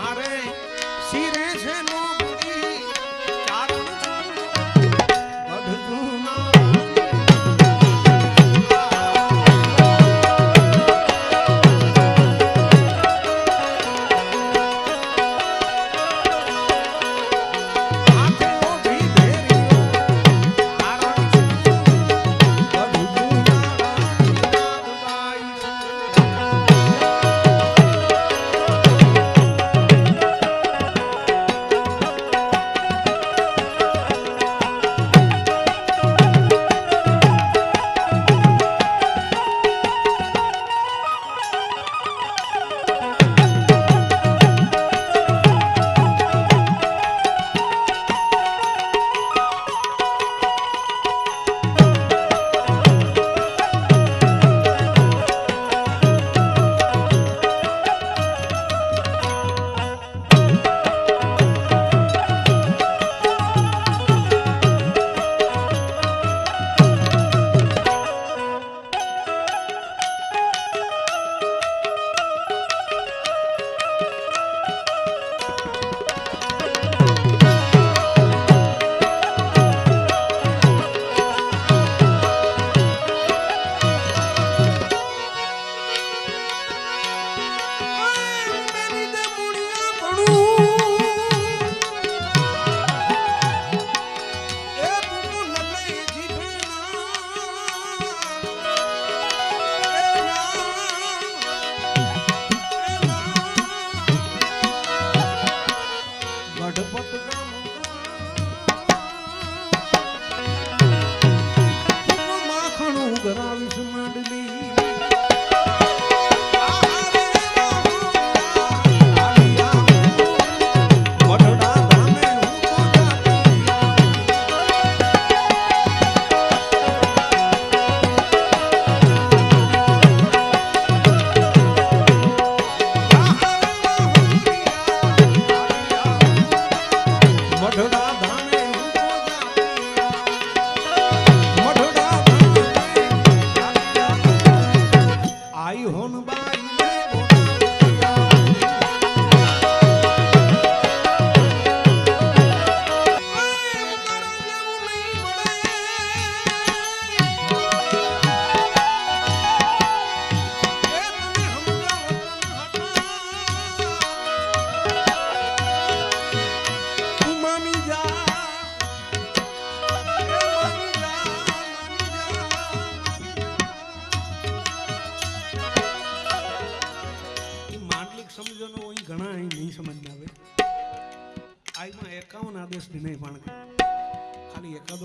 Mare all to my belief.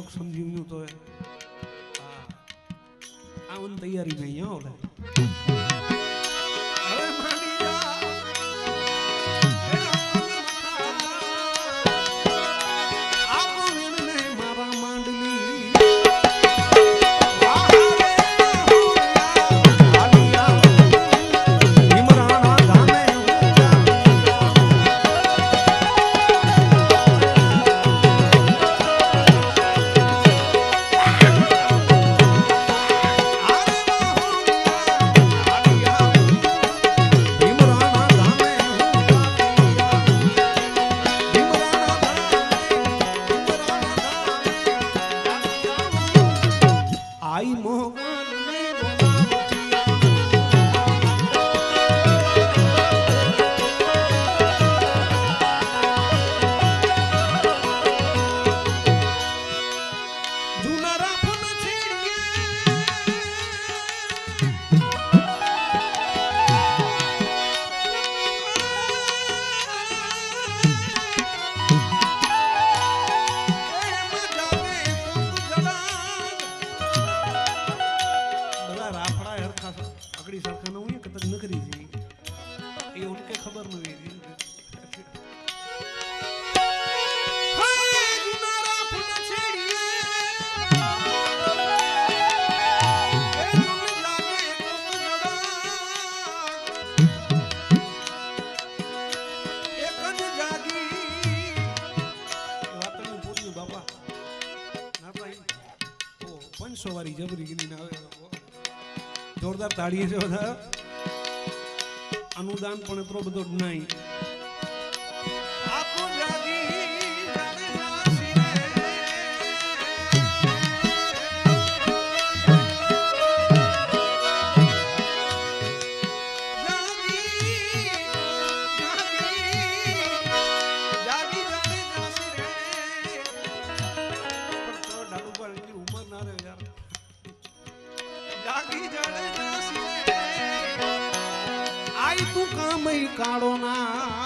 શોખ સમજી ગયું તો આવું તૈયારી નહીં ઓલે આપણી સરખા ન હોય કદાચ નકરી જઈ એ ઉનકે ખબર ન હોય પંચસો વાળી જબરી ગીરી આવે. જોરદાર તાળીએ છે બધા. અનુદાન પણ એટલો બધો નહીં. જાગી જડે કાળો નાગ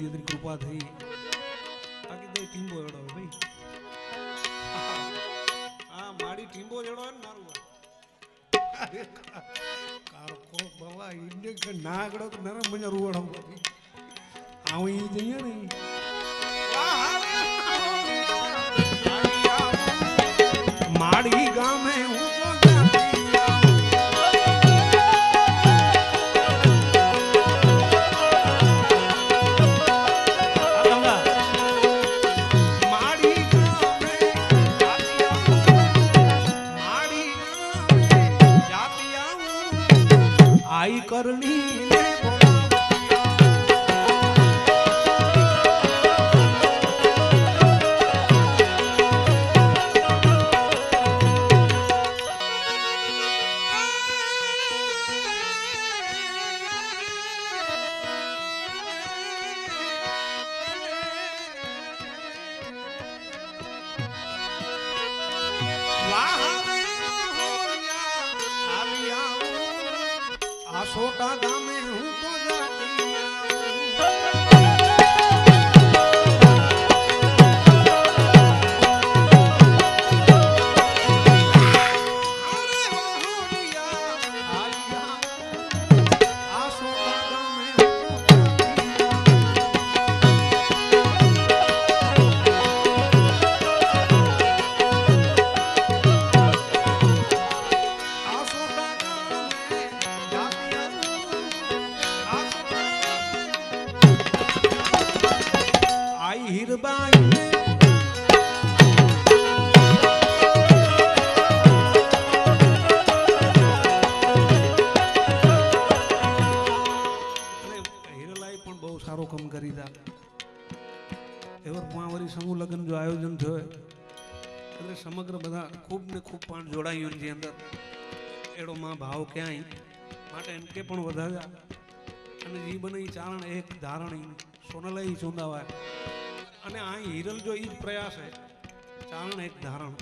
જેની કૃપા થઈ. બાકી તો ટીમ્બો એડો ભાઈ. હા, મારી ટીમ્બો જડો ને મારું કાળકો બાબા ઇન્ડિયન કે ના તો નરમ મજા રૂવાડો આવું જઈએ ને આવું. આઈ છોટા ગામે પાંવરી સમૂહ લગ્ન જો આયોજન થયો એટલે સમગ્ર બધા ખૂબ ને ખૂબ પણ જોડાયું એની અંદર. એડો માં ભાવ ક્યાંય માટે એમ કે પણ વધાર્યા અને જીવન ચારણ એક ધારણ સોનલઈ ચુંદાવાય. અને આ હિરલ જો એ જ પ્રયાસ છે ચારણ એક ધારણ.